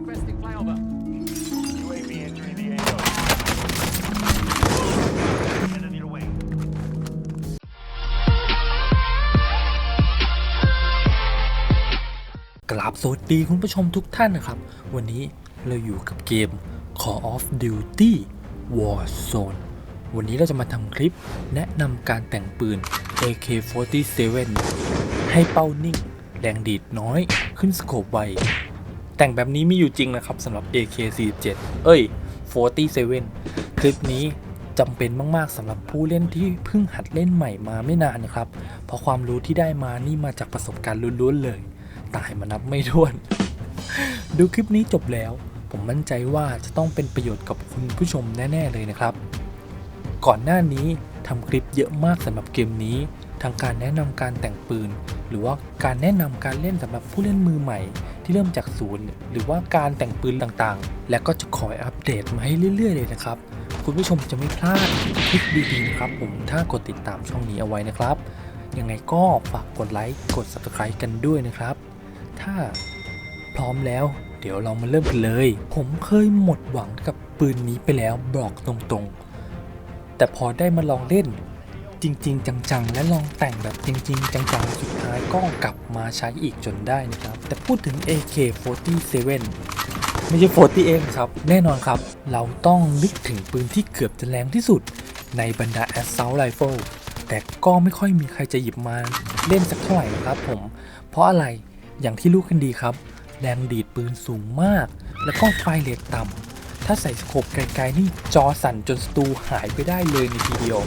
Requesting flyover. UAV entering the AO. Enemy away. กราบสวัสดีคุณผู้ชมทุกท่านนะครับ วันนี้เราอยู่กับเกม Call of Duty Warzone วันนี้เราจะมาทำคลิปแนะนำการแต่งปืน AK47 ให้เป้านิ่ง แรงดีดน้อย ขึ้นสโคปไว แต่งแบบนี้มีอยู่จริงนะครับสำหรับ AK47 เอ้ย 47 คลิปนี้จำเป็นมากๆสำหรับผู้เล่นที่เพิ่งหัดเล่นใหม่มาไม่นานนะครับ เพราะความรู้ที่ได้มานี่มาจากประสบการณ์ล้วนๆเลย ตายมานับไม่ถ้วน ดูคลิปนี้จบแล้ว ผมมั่นใจว่าจะต้องเป็นประโยชน์กับคุณผู้ชมแน่ ๆ เลยนะครับ ก่อนหน้านี้ ทำคลิปเยอะมากสำหรับเกมนี้ ทั้งการแนะนำการแต่งปืน หรือว่าการแนะนำการเล่นสำหรับผู้เล่นมือใหม่ ที่เริ่มจากศูนย์ หรือว่าการแต่งปืนต่างๆ และก็จะคอยอัปเดตมาให้เรื่อย ๆ เลยนะครับ คุณผู้ชมจะไม่พลาดคลิปดีๆนะครับผมถ้ากดติดตามช่องนี้เอาไว้นะครับ ยังไงก็ฝากกดไลค์กด subscribe กันด้วยนะครับ ถ้าพร้อมแล้วเดี๋ยวเรามาเริ่มกันเลย ผมเคยหมดหวังกับปืนนี้ไปแล้วบอกตรงๆ แต่พอได้มาลองเล่น จริง ๆ จังๆ และลองแต่งแบบจริง ๆ จังๆ สุดท้ายก็กลับมาใช้อีกจนได้นะครับ แต่พูดถึง AK47 ไม่ใช่48ครับ แน่นอนครับ เราต้องนึกถึงปืนที่เกือบจะแรงที่สุด ในบรรดา Assault Rifle แต่ก็ไม่ค่อยมีใครจะหยิบมาเล่นสักเท่าไหร่นะครับผม เพราะอะไรอย่างที่รู้กันดีครับ แรงดีดปืนสูงมาก แล้วก็ไฟเรทต่ำ ถ้าใส่สโคปไกลๆนี่จอสั่นจนสตูหายไปได้เลยในทีเดียว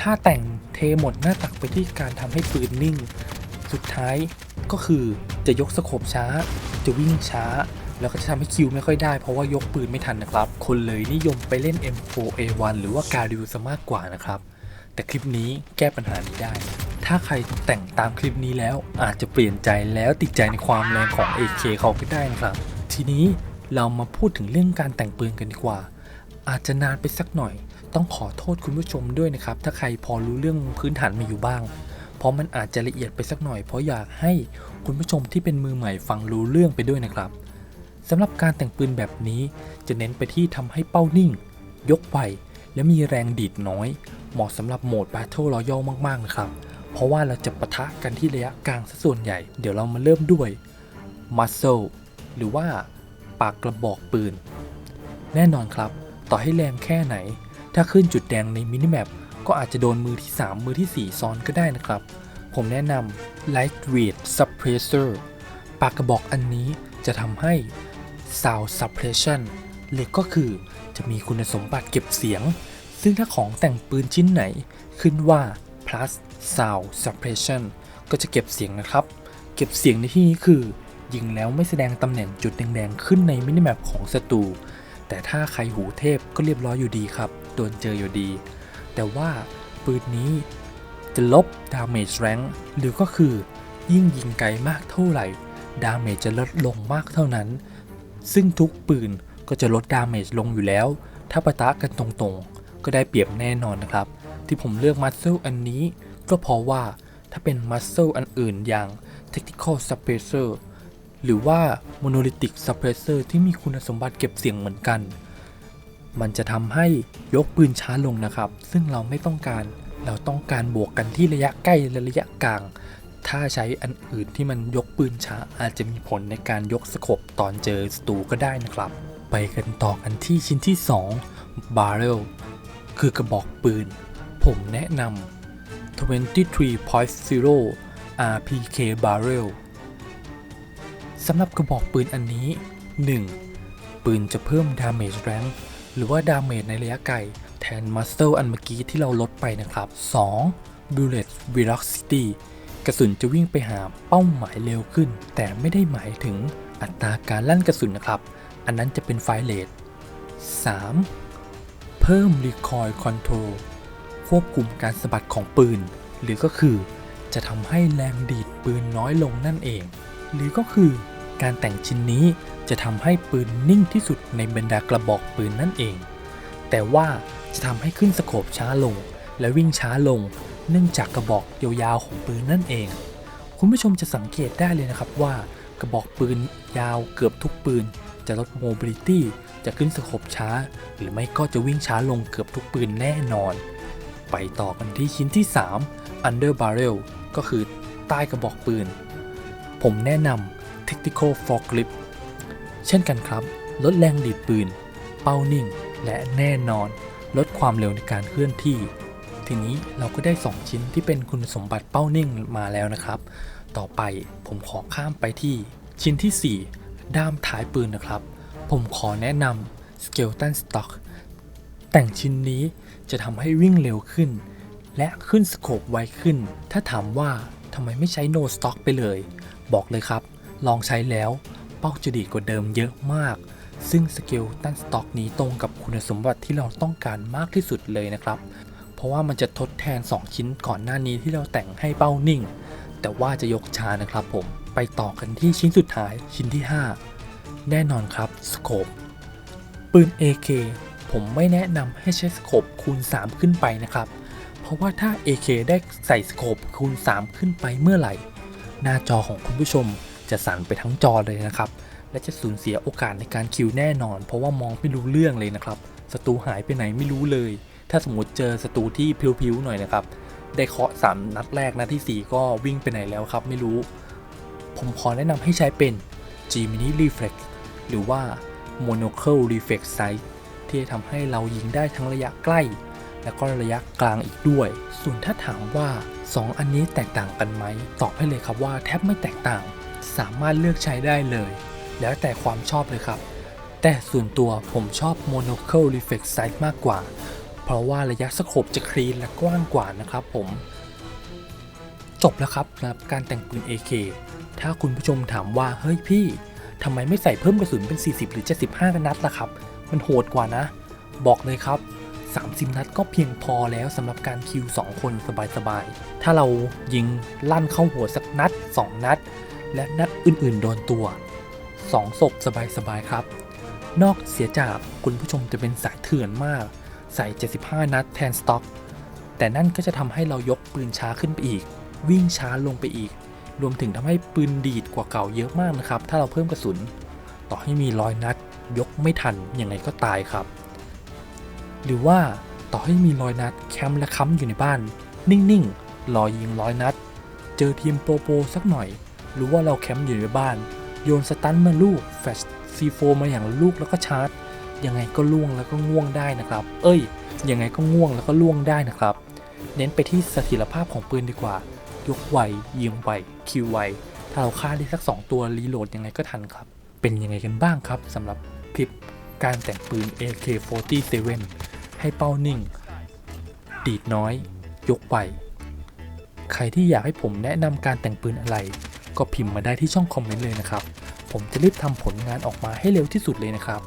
ถ้าแต่งเทหมดหน้าตักไปที่การทำให้ปืนนิ่ง สุดท้ายก็คือจะยกสโคปช้า จะวิ่งช้า แล้วก็จะทำให้คิวไม่ค่อยได้เพราะว่ายกปืนไม่ทันนะครับ คนเลยนิยมไปเล่น M4A1 หรือว่าการิวซะมากกว่านะครับ แต่คลิปนี้แก้ปัญหานี้ได้ ถ้าใครแต่งตามคลิปนี้แล้วอาจจะเปลี่ยนใจแล้วติดใจในความแรงของ AK เขาก็ได้นะครับ ทีนี้ เรามาพูดถึงเรื่องการแต่งปืนกันดีกว่า อาจจะนานไปสักหน่อย ต้องขอโทษคุณผู้ชมด้วยนะครับ ถ้าใครพอรู้เรื่องพื้นฐานมาอยู่บ้าง เพราะมันอาจจะละเอียดไปสักหน่อย เพราะอยากให้คุณผู้ชมที่เป็นมือใหม่ฟังรู้เรื่องไปด้วยนะครับสำหรับการแต่งปืนแบบนี้จะเน้นไปที่ทำให้เป้านิ่ง ยกไวและมีแรงดีดน้อย เหมาะสำหรับโหมด Battle Royale มากๆนะครับ เพราะว่าเราจะปะทะกันที่ระยะกลางซะส่วนใหญ่ เดี๋ยวเรามาเริ่มด้วย Muzzle หรือว่า ปากกระบอกปืน แน่นอนครับ ต่อให้แรงแค่ไหน ถ้าขึ้นจุดแดงในมินิแมปก็อาจจะโดนมือที่ 3 มือทีสี่ 4 ซ้อนก็ได้นะครับ ผมแนะนำ Lightweight Suppressor ปากกระบอกอันนี้จะทำให้ Sound Suppression หรือก็คือจะมีคุณสมบัติเก็บเสียง ซึ่งถ้าของแต่งปืนชิ้นไหน ขึ้นว่า plus sound suppression ก็จะเก็บเสียงนะครับ เก็บเสียงในที่นี้คือ ยิงแล้วไม่แสดงตำแหน่งจุดแดงๆขึ้นในมินิแมปของศัตรู แต่ถ้าใครหูเทพก็เรียบร้อยอยู่ดีครับ โดนเจออยู่ดี แต่ว่าปืนนี้จะลบ damage rank หรือก็คือยิ่งยิงไกลมากเท่าไหร่ damage จะลดลงมากเท่านั้น ซึ่งทุกปืนก็จะลด damage ลงอยู่แล้ว ถ้าปะทะกันตรงๆ ก็ได้เปรียบแน่นอนนะครับ ที่ผมเลือก Muscle อันนี้ ก็เพราะว่าถ้าเป็น Muscle อันอื่นอย่าง Tactical Suppressor หรือว่า Monolithic Suppressor ที่มีคุณสมบัติเก็บเสียงเหมือนกัน มันจะทำให้ยกปืนช้าลงนะครับ ซึ่งเราไม่ต้องการ เราต้องการบวกกันที่ระยะใกล้และระยะกลาง ถ้าใช้อันอื่นที่มันยกปืนช้าอาจจะมีผลในการยกสกบตอนเจอศัตรูก็ได้นะครับ ไปกันต่อกันที่ชิ้นที่ 2 Barrel คือกระบอกปืน ผมแนะนำ23.0 RPK Barrel สำหรับกระบอกปืนอันนี้ 1. ปืนจะเพิ่ม Damage Rank หรือว่า Damage ในระยะไกล แทน Muscle อันเมื่อกี้ที่เราลดไปนะครับ 2. Bullet Velocity กระสุนจะวิ่งไปหาเป้าหมายเร็วขึ้น แต่ไม่ได้หมายถึงอัตราการลั่นกระสุนนะครับ อันนั้นจะเป็นไฟเลท 3. เพิ่ม Recoil Control ควบคุมการสะบัดของปืน หรือก็คือจะทำให้แรงดีดปืนน้อยลงนั่นเอง หรือก็คือ การแต่งชิ้นนี้จะทำให้ปืนนิ่งที่สุดในบรรดากระบอกปืนนั่นเอง แต่ว่าจะทำให้ขึ้นสโคปช้าลง และวิ่งช้าลง เนื่องจากกระบอกยาวๆของปืนนั่นเอง คุณผู้ชมจะสังเกตได้เลยนะครับว่า กระบอกปืนยาวเกือบทุกปืน จะลดโมบิลิตี้จะขึ้นสโคปช้า หรือไม่ก็จะวิ่งช้าลงเกือบทุกปืนแน่นอน ไปต่อกันที่ชิ้นที่ 3 Under Barrel ก็คือใต้กระบอกปืน ผมแนะนำ Tactical Forklift เช่นกันครับ ลดแรงดีดปืน เป้านิ่ง และแน่นอน ลดความเร็วในการเคลื่อนที่ ทีนี้เราก็ได้ 2 ชิ้นที่เป็นคุณสมบัติเป้านิ่งมาแล้วนะครับ ต่อไปผมขอข้ามไปที่ชิ้นที่ 4 ด้ามท้ายปืนนะครับ ผมขอแนะนำ Skeleton Stock แต่งชิ้นนี้จะทำให้วิ่งเร็วขึ้น และขึ้นสโคปไวขึ้น ถ้าถามว่าทำไมไม่ใช้ No Stock ไปเลย บอกเลยครับ ลองใช้แล้วเป้าจะดีกว่าเดิมเยอะมาก ซึ่งสเกลตันสต็อกนี้ตรงกับคุณสมบัติที่เราต้องการมากที่สุดเลยนะครับ เพราะว่ามันจะทดแทน 2 ชิ้นก่อนหน้านี้ที่เราแต่งให้เป้านิ่ง แต่ว่าจะยกชานะครับผม ไปต่อกันที่ชิ้นสุดท้ายชิ้นที่ 5 แน่นอนครับสโคปปืน AK ผมไม่แนะนำให้ใช้สโคปคูณ 3 ขึ้นไปนะครับ เพราะว่าถ้า AK ได้ใส่สโคปคูณ 3 ขึ้นไปเมื่อไหร่ หน้าจอของคุณผู้ชม จะสั่นไปทั้งจอเลยนะครับ และจะสูญเสียโอกาสในการคิวแน่นอน เพราะว่ามองไม่รู้เรื่องเลยนะครับศัตรูหายไปไหนไม่รู้เลย ถ้าสมมติเจอศัตรูที่พิวๆหน่อยนะครับ ได้เคาะสามนัดแรกนัดที่ 4 ก็วิ่งไปไหนแล้วครับไม่รู้ ผมขอแนะนำให้ใช้เป็น G Mini Reflex หรือว่า Monocle Reflex Sight ที่จะทำให้เรายิงได้ทั้งระยะใกล้ และก็ระยะกลางอีกด้วย ส่วนถ้าถามว่า 2 อันนี้แตกต่างกันไหม ตอบให้เลยครับว่าแทบไม่แตกต่าง สามารถเลือกใช้ได้เลย แล้วแต่ความชอบเลยครับ แต่ส่วนตัวผมชอบ Monocle Reflex Sight มากกว่า เพราะว่าระยะสโคปจะคลีนและกว้างกว่านะครับผม จบแล้วครับสำหรับการแต่งปืน AK ถ้าคุณผู้ชมถามว่า เฮ้ยพี่ทำไมไม่ใส่เพิ่มกระสุนเป็น 40 หรือ 75 นัดล่ะครับ มันโหดกว่านะ บอกเลยครับ 30 นัดก็เพียงพอแล้วสำหรับการคิว 2 คนสบายๆ ถ้าเรายิงลั่นเข้าหัวสักนัด 2 นัด และนัดอื่นๆ โดนตัว2ศพสบายๆครับ นอกเสียจากคุณผู้ชมจะเป็นสายเถื่อนมาก ใส่ 75 นัดแทนสต็อก แต่นั่นก็จะทำให้เรายกปืนช้าขึ้นไปอีก วิ่งช้าลงไปอีก รวมถึงทำให้ปืนดีดกว่าเก่าเยอะมากนะครับ ถ้าเราเพิ่มกระสุน ต่อให้มีร้อยนัด ยกไม่ทันยังไงก็ตายครับ หรือว่าต่อให้มีร้อยนัดแคมป์และค้ำอยู่ในบ้าน นิ่งๆรอยิงร้อยนัด เจอทีมโปรโปรสักหน่อย หรือว่าเราแคมป์อยู่ในบ้าน โยนสตันมาลูกแฟชซีโฟมาอย่างลูกแล้วก็ชาร์จ ยังไงก็ล่วงแล้วก็ง่วงได้นะครับ เอ้ย ยังไงก็ง่วงแล้วก็ล่วงได้นะครับ เน้นไปที่เสถียรภาพของปืนดีกว่า ยกไวยิงไวคิวไวถ้าเราฆ่าได้สัก 2 ตัวรีโหลดยังไงก็ทันครับ เป็นยังไงกันบ้างครับสำหรับคลิปการแต่งปืน AK47 ให้เป้านิ่ง ดีดน้อย ยกไวใครที่อยากให้ผมแนะนำการแต่งปืนอะไร ก็พิมพ์มาได้ที่ช่องคอมเมนต์เลยนะครับ ผมจะรีบทำผลงานออกมาให้เร็วที่สุดเลยนะครับ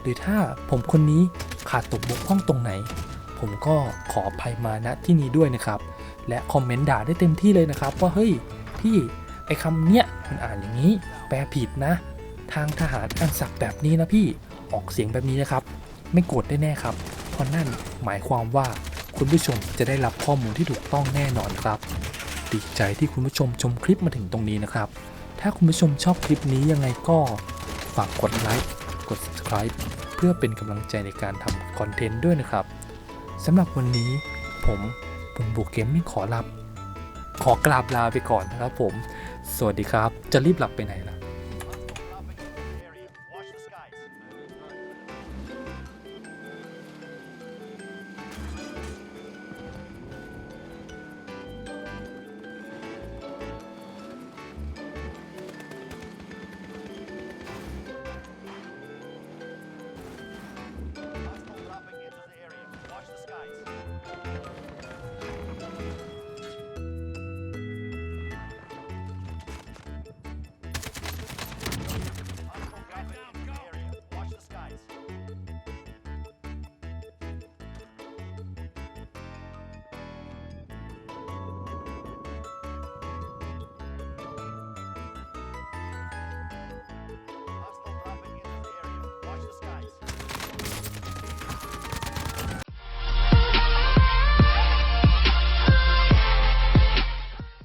หรือถ้าผมคนนี้ขาดตกบกพร่องตรงไหน ผมก็ขออภัยมาณที่นี้ด้วยนะครับ และคอมเมนต์ด่าได้เต็มที่เลยนะครับ ว่าเฮ้ยพี่ไอคำเนี้ยมันอ่านอย่างนี้ แปลผิดนะ ทางทหารอ่านศัพท์แบบนี้นะพี่ออกเสียงแบบนี้นะครับ ไม่โกรธได้แน่ครับ เพราะนั่นหมายความว่าคุณผู้ชมจะได้รับข้อมูลที่ถูกต้องแน่นอนครับ ดีใจที่คุณผู้ชมชมคลิปมาถึงตรงนี้นะครับ ถ้าคุณผู้ชมชอบคลิปนี้ยังไงก็ฝากกดไลค์ กด subscribe เพื่อเป็นกำลังใจในการทำคอนเทนต์ด้วยนะครับสำหรับวันนี้ผมบุญบุกเกมไม่ขอลาขอกราบลาไปก่อนนะครับผม สวัสดีครับ จะรีบหลับไปไหนล่ะ